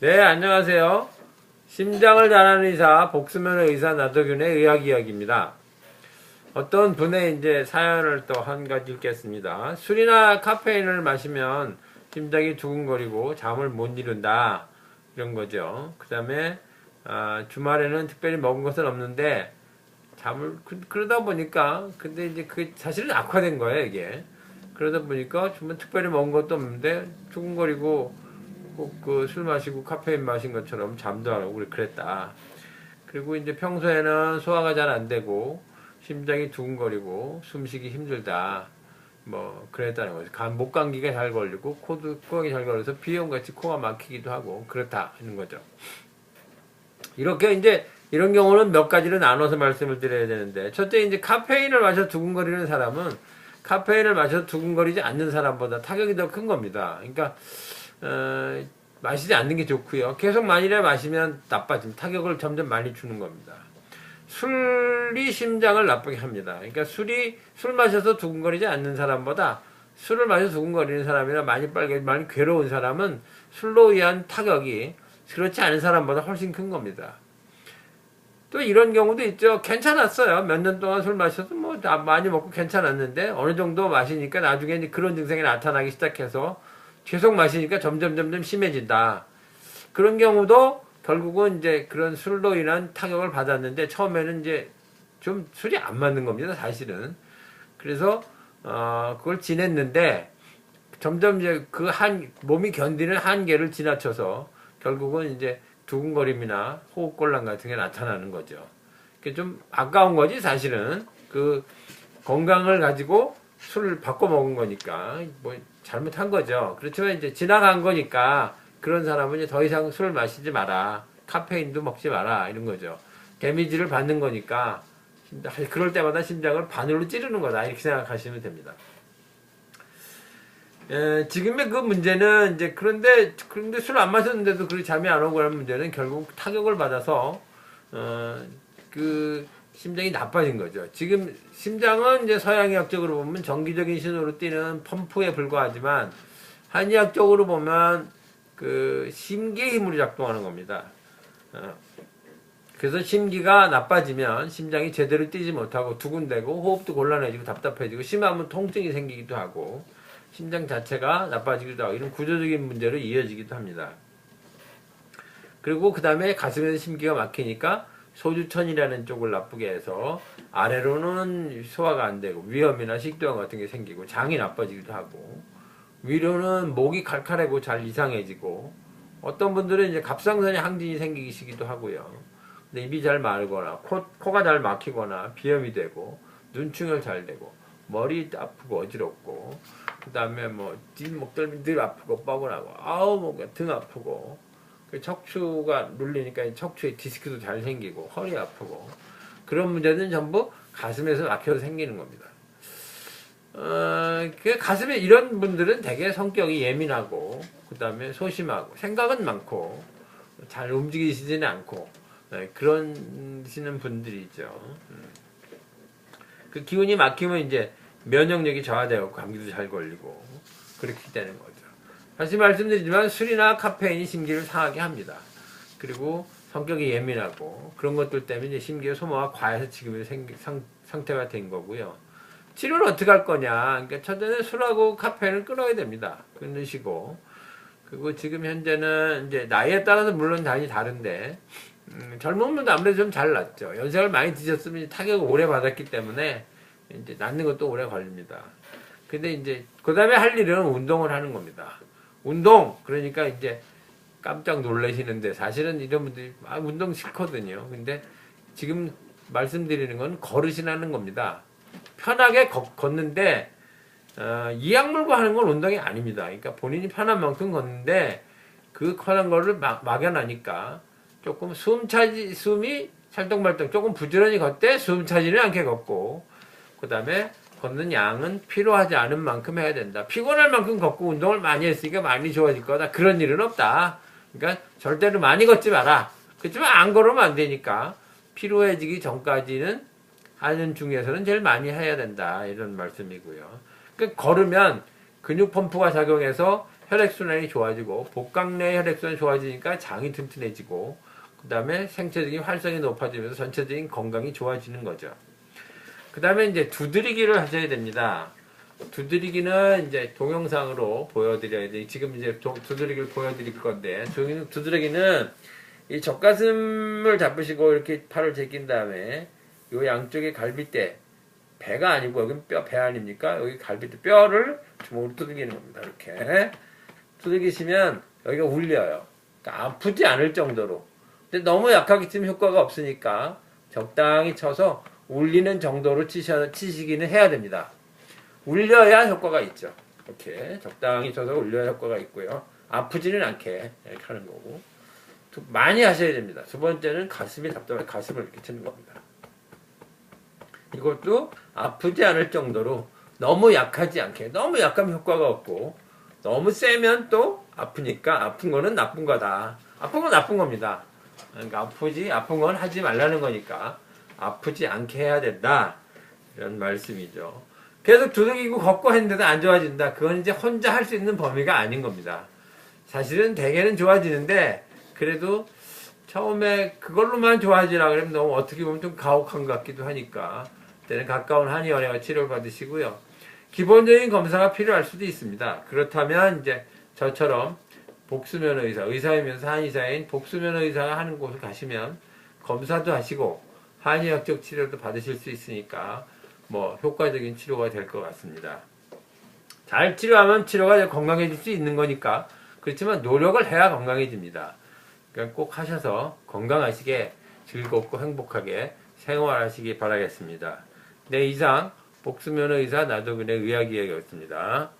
네, 안녕하세요. 심장을 잘하는 의사, 복수면의 의사 나도균의 의학 이야기입니다. 어떤 분의 이제 사연을 또 한 가지 읽겠습니다. 술이나 카페인을 마시면 심장이 두근거리고 잠을 못 이룬다. 이런 거죠. 그 다음에, 아, 주말에는 특별히 먹은 것은 없는데, 잠을, 그, 러다 보니까, 근데 이제 그 사실은 악화된 거예요, 이게. 그러다 보니까 정말 특별히 먹은 것도 없는데, 두근거리고, 꼭 그 술 마시고 카페인 마신 것처럼 잠도 안 오고 그랬다. 그리고 이제 평소에는 소화가 잘 안 되고 심장이 두근거리고 숨쉬기 힘들다. 뭐 그랬다는 거죠. 간, 목 감기가 잘 걸리고 코도 코가 잘 걸려서 비염 같이 코가 막히기도 하고 그렇다 하는 거죠. 이렇게 이제 이런 경우는 몇 가지를 나눠서 말씀을 드려야 되는데 첫째 이제 카페인을 마셔 두근거리는 사람은 카페인을 마셔 두근거리지 않는 사람보다 타격이 더 큰 겁니다. 그러니까 어, 마시지 않는 게 좋고요. 계속 만일에 마시면 나빠짐. 타격을 점점 많이 주는 겁니다. 술이 심장을 나쁘게 합니다. 그러니까 술이 술 마셔서 두근거리지 않는 사람보다 술을 마셔서 두근거리는 사람이나 많이 빨개 많이 괴로운 사람은 술로 의한 타격이 그렇지 않은 사람보다 훨씬 큰 겁니다. 또 이런 경우도 있죠. 괜찮았어요. 몇 년 동안 술 마셔서 뭐다 많이 먹고 괜찮았는데 어느 정도 마시니까 나중에 그런 증상이 나타나기 시작해서 계속 마시니까 점점 점점 심해진다. 그런 경우도 결국은 이제 그런 술로 인한 타격을 받았는데 처음에는 이제 좀 술이 안 맞는 겁니다. 사실은. 그래서 어 그걸 지냈는데 점점 이제 그 한 몸이 견디는 한계를 지나쳐서 결국은 이제 두근거림이나 호흡곤란 같은 게 나타나는 거죠. 그게 좀 아까운 거지 사실은 그 건강을 가지고 술을 바꿔 먹은 거니까 뭐 잘못한 거죠. 그렇지만 이제 지나간 거니까 그런 사람은 이제 더 이상 술을 마시지 마라. 카페인도 먹지 마라. 이런 거죠. 데미지를 받는 거니까 그럴 때마다 심장을 바늘로 찌르는 거다. 이렇게 생각하시면 됩니다. 에, 지금의 그 문제는 이제 그런데 그런데 술 안 마셨는데도 그렇게 잠이 안 오고 하는 문제는 결국 타격을 받아서 어, 그 심장이 나빠진 거죠. 지금 심장은 이제 서양의학적으로 보면 정기적인 신호로 뛰는 펌프에 불과하지만 한의학적으로 보면 그 심기의 힘으로 작동하는 겁니다. 어, 그래서 심기가 나빠지면 심장이 제대로 뛰지 못하고 두근대고 호흡도 곤란해지고 답답해지고 심하면 통증이 생기기도 하고 심장 자체가 나빠지기도 하고 이런 구조적인 문제로 이어지기도 합니다. 그리고 그 다음에 가슴에서 심기가 막히니까 소주천이라는 쪽을 나쁘게 해서 아래로는 소화가 안 되고 위염이나 식도염 같은 게 생기고 장이 나빠지기도 하고 위로는 목이 칼칼하고 잘 이상해지고 어떤 분들은 이제 갑상선에 항진이 생기기도 하고요. 근데 입이 잘 마르거나 코, 코가 잘 막히거나 비염이 되고 눈충혈 잘 되고 머리 아프고 어지럽고 그 다음에 뭐 뒷목덜미 늘 아프고 뻐근하고 아우 뭐등 아프고 그 척추가 눌리니까 이 척추에 디스크도 잘 생기고 허리 아프고 그런 문제는 전부 가슴에서 막혀서 생기는 겁니다. 어, 그 가슴에 이런 분들은 되게 성격이 예민하고 그 다음에 소심하고 생각은 많고 잘 움직이시지는 않고 네, 그런시는 분들이죠. 음. 그 기운이 막히면 이제 면역력이 저하되고 감기도 잘 걸리고 그렇게 되는 거죠. 다시 말씀드리지만 술이나 카페인이 심기를 상하게 합니다. 그리고 성격이 예민하고 그런 것들 때문에 심기의 소모가 과해서 지금의 상태가 된 거고요. 치료는 어떻게 할 거냐? 그러니까 첫째는 술하고 카페인을 끊어야 됩니다. 끊으시고 그리고 지금 현재는 이제 나이에 따라서 물론 단위 다른데 음, 젊은 분도 아무래도 좀 잘 낫죠. 연세를 많이 드셨으면 타격을 오래 받았기 때문에 이제 낫는 것도 오래 걸립니다. 근데 이제 그 다음에 할 일은 운동을 하는 겁니다. 운동 그러니까 이제 깜짝 놀라시는데 사실은 이런 분들이 아, 운동 싫거든요. 근데 지금 말씀드리는 건 걸으시라는 겁니다. 편하게 걷, 걷는데 어, 이악 물고 하는 건 운동이 아닙니다. 그러니까 본인이 편한 만큼 걷는데 그 편한 거를 막, 막연하니까 조금 숨 차지 숨이 살떡말떡 조금 부지런히 걷되 숨 차지는 않게 걷고 그 다음에 걷는 양은 필요하지 않은 만큼 해야 된다. 피곤할 만큼 걷고 운동을 많이 했으니까 많이 좋아질 거다. 그런 일은 없다. 그러니까 절대로 많이 걷지 마라. 그렇지만 안 걸으면 안 되니까 피로해지기 전까지는 하는 중에서는 제일 많이 해야 된다. 이런 말씀이고요. 그 걸으면 근육 펌프가 작용해서 혈액순환이 좋아지고 복강내 혈액순환이 좋아지니까 장이 튼튼해지고 그 다음에 생체적인 활성이 높아지면서 전체적인 건강이 좋아지는 거죠. 그 다음에 이제 두드리기를 하셔야 됩니다. 두드리기는 이제 동영상으로 보여드려야 돼. 지금 이제 도- 두드리기를 보여드릴 건데, 두- 두드리기는 이 젖가슴을 잡으시고 이렇게 팔을 제낀 다음에 요 양쪽에 갈비뼈, 배가 아니고 여기 뼈, 배 아닙니까? 여기 갈비뼈, 뼈를 주먹으로 두들기는 겁니다. 이렇게. 두들기시면 여기가 울려요. 그러니까 아프지 않을 정도로. 근데 너무 약하게 치면 효과가 없으니까 적당히 쳐서 울리는 정도로 치셔, 치시기는 해야 됩니다. 울려야 효과가 있죠. 이렇게 적당히 쳐서 울려야 효과가 있고요. 아프지는 않게 이렇게 하는 거고. 두- 많이 하셔야 됩니다. 두 번째는 가슴이 답답해 가슴을 이렇게 치는 겁니다. 이것도 아프지 않을 정도로 너무 약하지 않게 너무 약하면 효과가 없고 너무 세면 또 아프니까 아픈 거는 나쁜 거다. 아픈 건 나쁜 겁니다. 그러니까 아프지 아픈 건 하지 말라는 거니까 아프지 않게 해야 된다. 이런 말씀이죠. 계속 두들기고 걷고 했는데도 안 좋아진다. 그건 이제 혼자 할 수 있는 범위가 아닌 겁니다. 사실은 대개는 좋아지는데 그래도 처음에 그걸로만 좋아지라 그러면 너무 어떻게 보면 좀 가혹한 것 같기도 하니까 때는 가까운 한의원에 치료를 받으시고요. 기본적인 검사가 필요할 수도 있습니다. 그렇다면 이제 저처럼 복수면 의사, 의사이면서 한의사인 복수면 의사가 하는 곳을 가시면 검사도 하시고 한의학적 치료도 받으실 수 있으니까 뭐 효과적인 치료가 될 것 같습니다. 잘 치료하면 치료가 건강해질 수 있는 거니까 그렇지만 노력을 해야 건강해집니다. 그러니까 꼭 하셔서 건강하시게 즐겁고 행복하게 생활하시기 바라겠습니다. 네 이상 복수면 의사 나도근의 의학이야기였습니다.